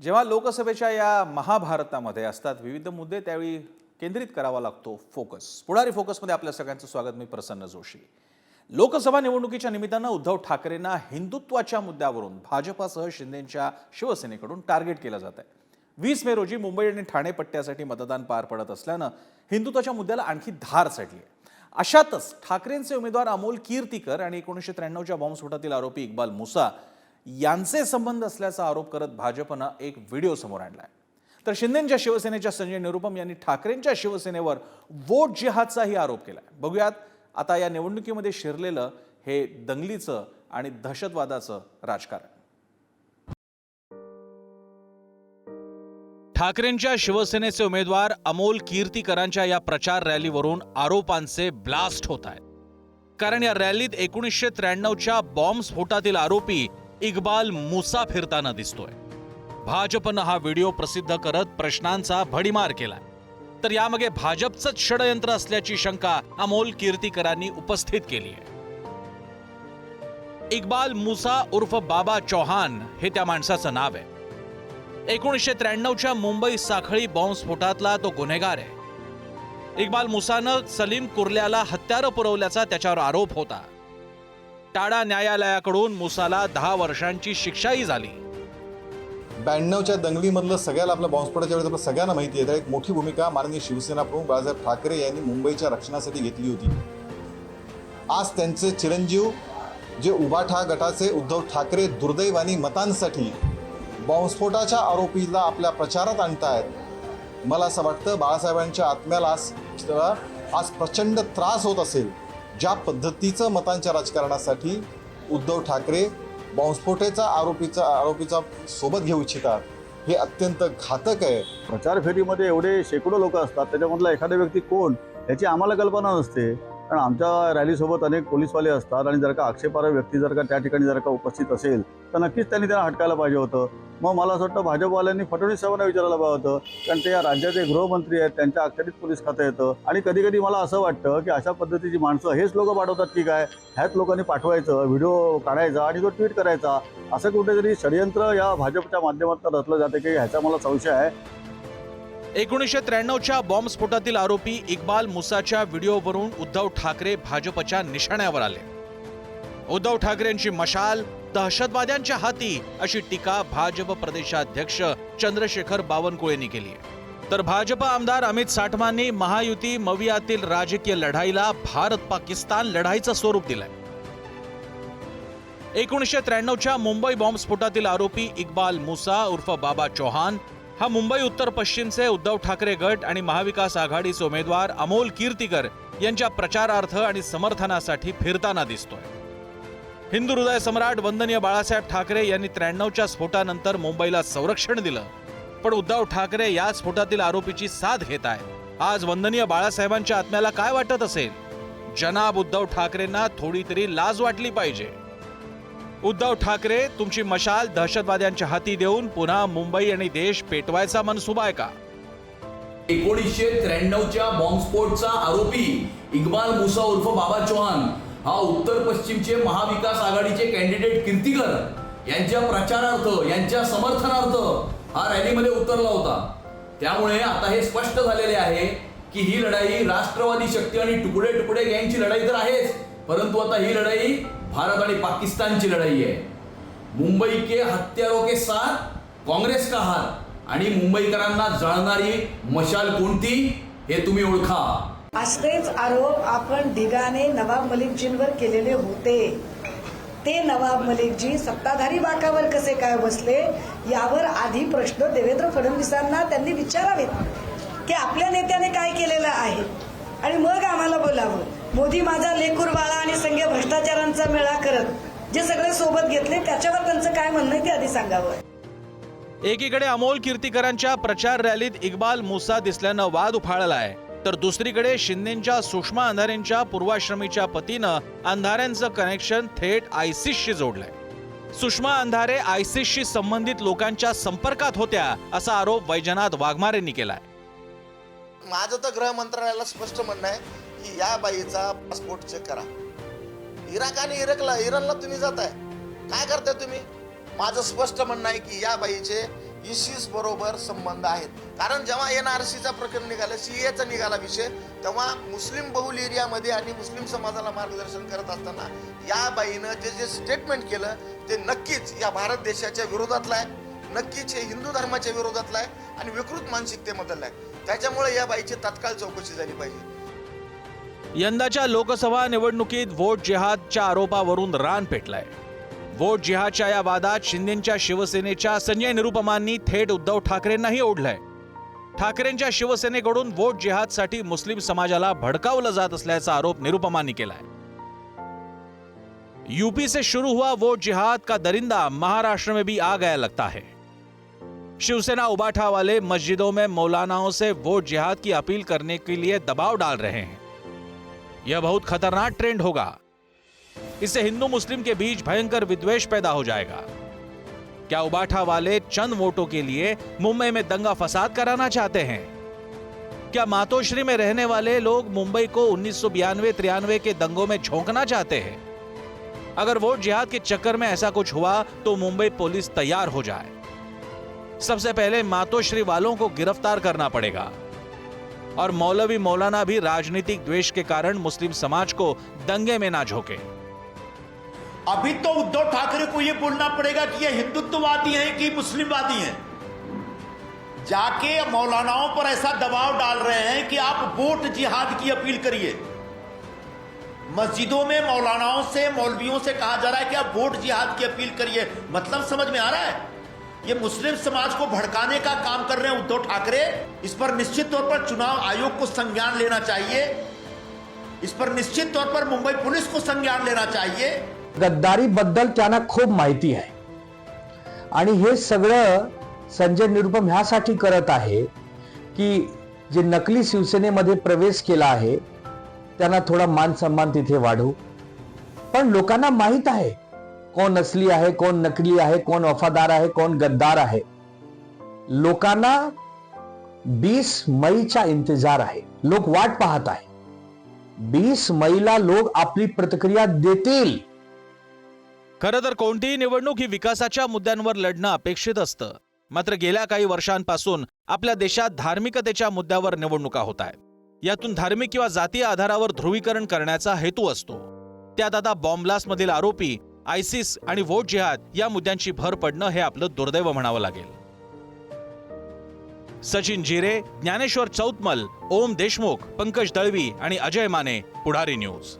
जेव्हा लोकसभेच्या या महाभारतामध्ये असतात विविध मुद्दे त्यावेळी केंद्रित करावा लागतो फोकस पुढारी फोकसमध्ये आपल्या सगळ्यांचं स्वागत मी प्रसन्न जोशी. लोकसभा निवडणुकीच्या निमित्तानं उद्धव ठाकरेंना हिंदुत्वाच्या मुद्द्यावरून भाजपासह शिंदेच्या शिवसेनेकडून टार्गेट केलं जात आहे. वीस मे रोजी मुंबई आणि ठाणे पट्ट्यासाठी मतदान पार पडत असल्यानं हिंदुत्वाच्या मुद्द्याला आणखी धार चढली आहे. अशातच ठाकरेंचे उमेदवार अमोल कीर्तीकर आणि एकोणीसशे त्र्याण्णवच्या बॉम्बस्फोटातील आरोपी इक्बाल मुसा यांचे संबंध असल्याचा आरोप करत भाजपनं एक व्हिडिओ समोर आणलाय. तर शिंदेच्या शिवसेनेच्या संजय निरुपम यांनी ठाकरेंच्या शिवसेनेवर वोट जिहादचाही आरोप केलाय. बघूयात आता या निवडणुकीमध्ये शिरलेलं हे दंगलीचं आणि दहशतवादाचं राजकारण. ठाकरेंच्या शिवसेनेचे उमेदवार अमोल कीर्तीकरांच्या या प्रचार रॅलीवरून आरोपांचे ब्लास्ट होत आहेत. कारण या रॅलीत एकोणीसशे त्र्याण्णवच्या बॉम्ब स्फोटातील आरोपी इक्बाल मुसा फिरताना दिसतोय. भाजपनं हा व्हिडिओ प्रसिद्ध करत प्रश्नांचा भडीमार केलाय. तर यामागे भाजपचंच षडयंत्र असल्याची शंका अमोल कीर्तीकरांनी उपस्थित केली आहे इक्बाल मुसा उर्फ बाबा चौहान हे त्या माणसाचं नाव आहे. एकोणीसशे त्र्याण्णवच्या मुंबई साखळी बॉम्बस्फोटातला तो गुन्हेगार आहे. इक्बाल मुसानं सलीम कुर्ल्याला हत्यारं पुरवल्याचा त्याच्यावर आरोप होता. टाडा न्यायालयाकडून मुसाला दहा वर्षांची शिक्षाही झाली. ब्याण्णवच्या दंगलीमधलं सगळ्याला आपल्या बॉम्बस्फोटाच्या वेळेस आपल्या सगळ्यांना माहिती आहे. तर एक मोठी भूमिका माननीय शिवसेना प्रमुख बाळासाहेब ठाकरे यांनी मुंबईच्या रक्षणासाठी घेतली होती. आज त्यांचे चिरंजीव जे उभाठा गटाचे उद्धव ठाकरे दुर्दैवानी मतांसाठी बॉम्बस्फोटाच्या आरोपीला आपल्या प्रचारात आणतायत. मला असं वाटतं बाळासाहेबांच्या आत्म्याला आज आज प्रचंड त्रास होत असेल. ज्या पद्धतीचं मतांच्या राजकारणासाठी उद्धव ठाकरे बॉम्बस्फोटेचा आरोपीचा आरोपीचा सोबत घेऊ इच्छितात हे अत्यंत घातक आहे. प्रचार फेरीमध्ये एवढे शेकडो लोक असतात त्याच्यामधला एखादा व्यक्ती कोण? याची आम्हाला कल्पना नसते. कारण आमच्या रॅलीसोबत अनेक पोलीसवाले असतात आणि जर का आक्षेपार्ह व्यक्ती जर का त्या ठिकाणी जर का उपस्थित असेल तर नक्कीच त्यांनी त्यांना हटकायला पाहिजे होतं. मग मला असं वाटतं भाजपवाल्यांनी फडणवीस साहेबांना विचारायला पाहिजे होतं कारण ते या राज्याचे गृहमंत्री आहेत त्यांच्या अखत्यारीत पोलीस खातं येतं. आणि कधी कधी मला असं वाटतं की अशा पद्धतीची माणसं हेच लोक पाठवतात की काय? ह्याच लोकांनी पाठवायचं व्हिडिओ काढायचा आणि तो ट्विट करायचा. असं कुठेतरी षडयंत्र या भाजपच्या माध्यमातून रचलं जातं की ह्याचा मला संशय आहे. एकोणीसशे त्र्याण्णवच्या बॉम्बस्फोटातील आरोपी इक्बाल मुसाच्या व्हिडिओवरून उद्धव ठाकरे भाजपच्या निशाण्यावर आले. उद्धव ठाकरेंची मशाल दहशतवाद्यांच्या हाती अशी टीका भाजप प्रदेशाध्यक्ष चंद्रशेखर बावनकुळेंनी केली तर भाजप आमदार अमित साठमांनी महायुती मवियातील राजकीय लढाईला भारत पाकिस्तान लढाईचं स्वरूप दिलंय. एकोणीसशे त्र्याण्णवच्या मुंबई बॉम्बस्फोटातील आरोपी इक्बाल मुसा उर्फ बाबा चौहान हा मुंबई उत्तर पश्चिमचे उद्धव ठाकरे गट आणि महाविकास आघाडीचे उमेदवार अमोल कीर्तीकर यांच्या प्रचारार्थ आणि समर्थनासाठी फिरताना दिसतोय. हिंदू हृदय सम्राट वंदनीय बाळासाहेब ठाकरे यांनी त्र्याण्णवच्या स्फोटानंतर मुंबईला संरक्षण दिलं. पण उद्धव ठाकरे या स्फोटातील आरोपीची साथ घेत आहेत. आज वंदनीय बाळासाहेबांच्या आत्म्याला काय वाटत असेल? जनाब उद्धव ठाकरेंना थोडी तरी लाज वाटली पाहिजे. उद्धव ठाकरे तुमची मशाल दहशतवाद्यांच्या हाती देऊन पुन्हा मुंबई आणि देश पेटवायचा मनसुबा आहे का एकोणीसशे त्र्याण्णवच्या बॉम्बस्फोटचा आरोपी इक्बाल मुसा उर्फ बाबा चौहान हा उत्तर पश्चिमचे महाविकास आघाडीचे कॅन्डिडेट कीर्तीकर यांच्या प्रचारार्थ यांच्या समर्थनार्थ हा रॅलीमध्ये उतरला होता. त्यामुळे आता हे स्पष्ट झालेले आहे की ही लढाई राष्ट्रवादी शक्ती आणि तुकडे तुकडे गँगची लढाई तर आहेच परंतु आता ही लढाई भारत आणि पाकिस्तानची लढाई आहे. मुंबई के हत्यारों के साथ काँग्रेस का हात आणि मुंबईकरांना जळणारी मशाल कोणती हे तुम्ही ओळखा. असेच आरोप आपण ढिगाने नवाब मलिकजींवर केलेले होते. ते नवाब मलिकजी सत्ताधारी बाकावर कसे काय बसले यावर आधी प्रश्न देवेंद्र फडणवीसांना त्यांनी विचारावेत. की आपल्या नेत्याने काय केलेलं आहे? आणि मग आम्हाला बोलावं. मोदी माझा लेकूर बाळा आणि संघ भ्रष्टाचारांचा मेळा करत जे सगळे सोबत घेतले त्याच्यावर त्यांचं काय म्हणणं आहे ते आधी सांगावं. एकीकडे अमोल कीर्तीकरांच्या प्रचार रॅलीत इक्बाल मुसा दिसल्यानं वाद उफाळलाय. तर दुसरीकडे शिंदेच्या सुषमा अंधारेंच्या पूर्वाश्रमीच्या पतीनं अंधाऱ्यांचं कनेक्शन थेट आयसिसशी जोडलंय. सुषमा अंधारे आयसिसशी संबंधित लोकांच्या संपर्कात होत्या असा आरोप वैजनाथ वाघमारेंनी केलाय. माझं तर गृह मंत्रालयाला स्पष्ट म्हणणं आहे की या बाईचा पासपोर्ट चेक करा. इराक आणि इराकला इराणला तुम्ही जाताय. काय करताय तुम्ही? माझं स्पष्ट म्हणणं आहे की या बाईचे इशीस बरोबर संबंध आहेत. कारण जेव्हा एन आर सीचा प्रकरण निघालं सी एचा निघाला विषय तेव्हा मुस्लिम बहुल एरियामध्ये आणि मुस्लिम समाजाला मार्गदर्शन करत असताना या बाईनं जे जे स्टेटमेंट केलं ते नक्कीच या भारत देशाच्या विरोधातलं आहे. नक्कीच हे हिंदू धर्माच्या विरोधातलं आहे आणि विकृत मानसिकतेमधलं आहे. त्याच्यामुळे या बाईची तात्काळ चौकशी झाली पाहिजे. यंदाच्या लोकसभा निवडणुकीत वोट जिहादच्या आरोपावरून रान पेटलाय. वोट जिहादच्या या वादात शिंदेच्या शिवसेनेच्या संजय निरुपमांनी थेट उद्धव ठाकरेंनाही ओढलंय. ठाकरेंच्या शिवसेनेकडून वोट जिहादसाठी मुस्लिम समाजाला भडकावलं जात असल्याचा आरोप निरुपमांनी केलाय. यूपी से शुरू हुआ वोट जिहाद का दरिंदा महाराष्ट्र में भी आ गया लगता है. शिवसेना उबाठा वाले मस्जिदों में मौलानाओं से वोट जिहाद की अपील करने के लिए दबाव डाल रहे हैं। यह बहुत खतरनाक ट्रेंड होगा। इससे हिंदू मुस्लिम के बीच भयंकर विद्वेष पैदा हो जाएगा। क्या उबाठा वाले चंद वोटों के लिए मुंबई में दंगा फसाद कराना चाहते हैं? क्या मातोश्री में रहने वाले लोग मुंबई को उन्नीस सौ के दंगों में झोंकना चाहते हैं? अगर वोट जिहाद के चक्कर में ऐसा कुछ हुआ तो मुंबई पुलिस तैयार हो जाए। सबसे पहले मातोश्री वालों को गिरफ़्तार करना पड़ेगा। और मौलवी मौलाना भी राजनीतिक द्वेष के कारण मुस्लिम समाज को दंगे में ना झोंके। अभी तो उद्धव ठाकरे को यह बोलना पड़ेगा कि ये हिंदुत्ववादी हैं कि मुस्लिमवादी हैं। जाके मौलानाओं पर ऐसा दबाव डाल रहे हैं कि आप वोट जिहाद की अपील करिए। मस्जिदों में मौलानाओं से, मौलवियों से कहा जा रहा है कि आप वोट जिहाद की अपील करिए। मतलब समझ में आ रहा है? ये मुस्लिम समाज को भड़काने का काम कर रहे हैं उद्धव ठाकरे। इस पर निश्चित तौर पर चुनाव आयोग को संज्ञान लेना चाहिए। इस पर निश्चित तौर पर मुंबई पुलिस को संज्ञान लेना चाहिए। गद्दारीबद्दल त्यांना खूप माहिती आहे। आणि हे सगळं संजय निरुपम ह्यासाठी करत आहे की जे नकली शिवसेनेमध्ये प्रवेश केला आहे त्यांना थोडा मान सन्मान तिथे वाढवू पण लोकांना माहीत आहे कोण असली आहे कोण नकली आहे कोण वफादार आहे कोण गद्दार आहे. लोकांना बीस मईचा इंतजार आहे. लोक वाट पाहत आहे. बीस मईला लोक आपली प्रतिक्रिया देतील. खरं तर कोणतीही निवडणूक ही विकासाच्या मुद्द्यांवर लढणं अपेक्षित असतं. मात्र गेल्या काही वर्षांपासून आपल्या देशात धार्मिकतेच्या मुद्द्यावर निवडणुका होत आहेत. यातून धार्मिक किंवा जातीय आधारावर ध्रुवीकरण करण्याचा हेतू असतो. त्यात आता बॉम्बलास्टमधील आरोपी आयसिस आणि वोट जिहाद या मुद्द्यांची भर पडणं हे आपलं दुर्दैव म्हणावं लागेल. सचिन जिरे ज्ञानेश्वर चौतमल ओम देशमुख पंकज दळवी आणि अजय माने पुढारी न्यूज.